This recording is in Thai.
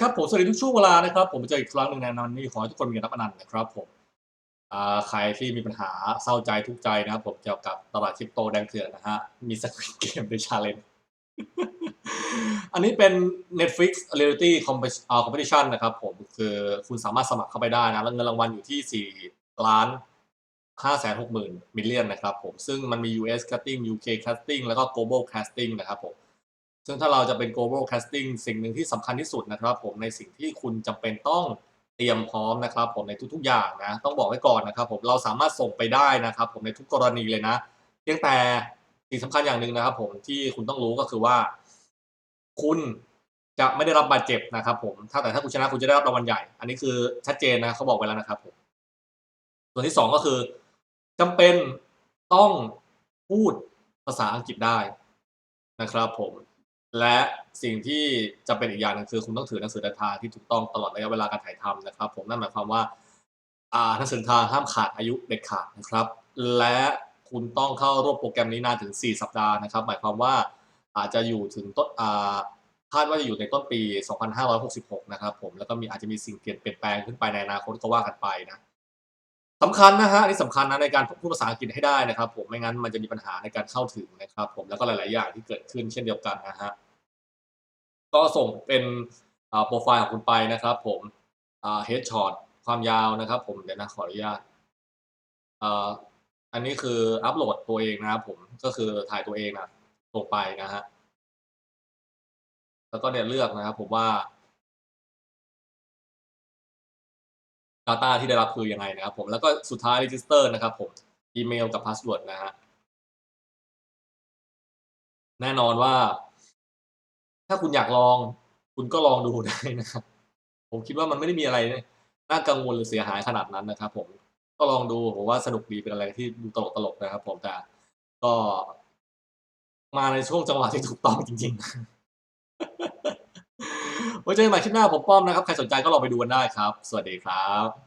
ครับผมสวัสดีทุกช่วงเวลานะครับ ผมเจออีกครั้งหนึ่งในนันนี่ขอให้ทุกคนมีกันรับอนันต์นะครับผมใครที่มีปัญหาเศร้าใจทุกใจนะครับ ผมเกี่ยวกับตลาดคริปโตแดงเถื่อนนะฮะมีสกิลเกมในชาเลนจ์อันนี้เป็น Netflix Reality Compet- อ่า Competition นะครับผมคือคุณสามารถสมัครเข้าไปได้นะแล้วเงินรางวัลอยู่ที่ 4 ล้าน5 6 0 0 0 0มิลเลียนนะครับผมซึ่งมันมี US casting UK casting แล้วก็ global casting นะครับผม ซึ่งถ้าเราจะเป็น global casting สิ่งหนึ่งที่สำคัญที่สุดนะครับ ผมในสิ่งที่คุณจำเป็นต้องเตรียมพร้อมนะครับ ผมในทุกๆอย่างนะต้องบอกไว้ก่อนนะครับ ผมเราสามารถส่งไปได้นะครับ ผมในทุกกรณีเลยนะเพียงแต่สิ่งสำคัญอย่างหนึ่งนะครับ ผมที่คุณต้องรู้ก็คือว่า คุณจะไม่ได้รับบาดเจ็บนะครับ ผมถ้าแต่ถ้าคุณชนะคุณจะได้รับรางวัลใหญ่ อันนี้คือชัดเจนนะเขาบอกไว้แล้วนะครับผมส่วนที่สองก็คือจำเป็นต้องพูดภาษาอังกฤษได้นะครับ ผม และสิ่งที่จะเป็นอีกอย่างหนึงคือคุณต้องถือหนังสือเดินทางที่ถูกต้องตลอดระยะเวลาการถ่ายทำนะครับ ผมนั่นหมายความว่าหนังสือเดินทางห้ามขาดอายุเด็ดขาดนะครับ และคุณต้องเข้าร่วมโปรแกรมนี้นานถึง 4 สัปดาห์นะครับ หมายความว่าอาจจะอยู่ถึงต้นคาดว่าจะอยู่ในต้นปี 2566 นะครับผมแล้วก็มีอาจจะมีสิ่งเปลี่ยนแปลงขึ้นไปในอนาคตก็ว่ากันไปนะสำคัญนะฮะนนี่สำคัญนะในการพูดภาษาอังกฤษให้ได้นะครับ ผมไม่งั้นมันจะมีปัญหาในการเข้าถึงนะครับ ผมแล้วก็หลาย ๆ อย่างที่เกิดขึ้นเช่นเดียวกันนะฮะ ก็ส่งเป็นโปรไฟล์ของคุณไปนะครับ ผมเฮดช็อตความยาวนะครับ ผมเดี๋ยวนะขออนุญาตอันนี้คืออัปโหลดตัวเองนะครับผมก็คือถ่ายตัวเองนะลงไปนะฮะแล้วก็เนี่ยเลือกนะครับ ผมว่า Data ที่ได้รับคือยังไงนะครับ ผมแล้วก็สุดท้าย Register นะครับ ผมอีเมลกับพาสเวิร์ดนะฮะแน่นอนว่า ถ้าคุณอยากลอง คุณก็ลองดูได้นะครับ ผมคิดว่ามันไม่ได้มีอะไรน่ากังวลหรือเสียหายขนาดนั้นนะครับ ผมก็ลองดูผมว่าสนุกดีเป็นอะไรที่ดูตลกๆนะครับ ผมแต่ก็ มาในช่วงจังหวะที่ถูกต้องจริงๆไว้เจอกันใหม่คลิปหน้าผมป้อมนะครับ ใครสนใจก็ลองไปดูกันได้ครับ สวัสดีครับ